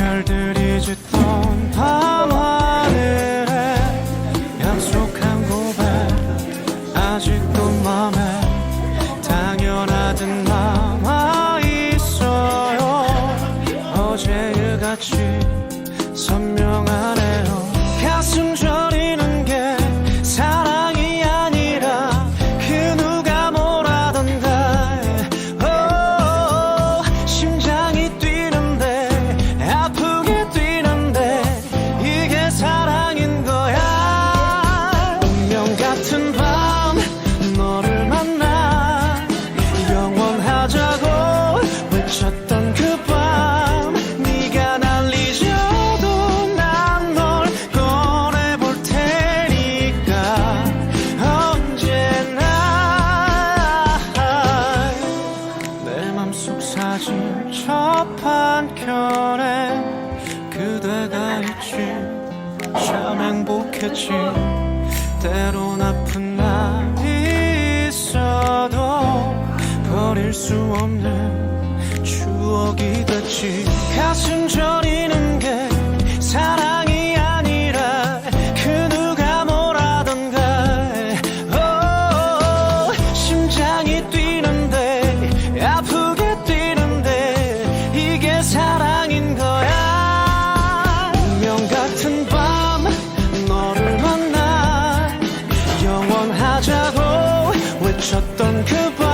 별들이 짙던 밤하늘에 약속한 고백 아직도 맘에 당연하듯 남아있어요. 어제일같이 선명 한편에 그대가 있지. 참 행복했지. 때론 아픈 날이 있어도 버릴 수 없는 추억이 됐지. 가슴 저 shut down, goodbye.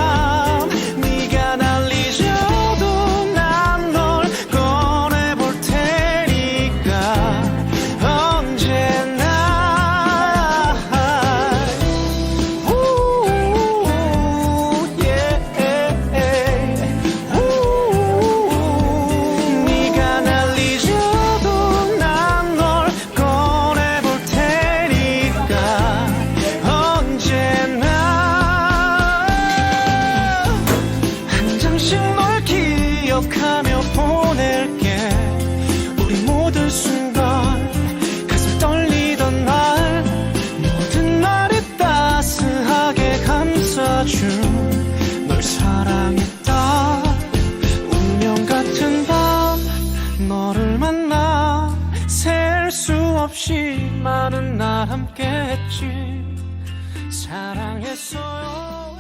없이 많은 날 함께 했지. 사랑했어요.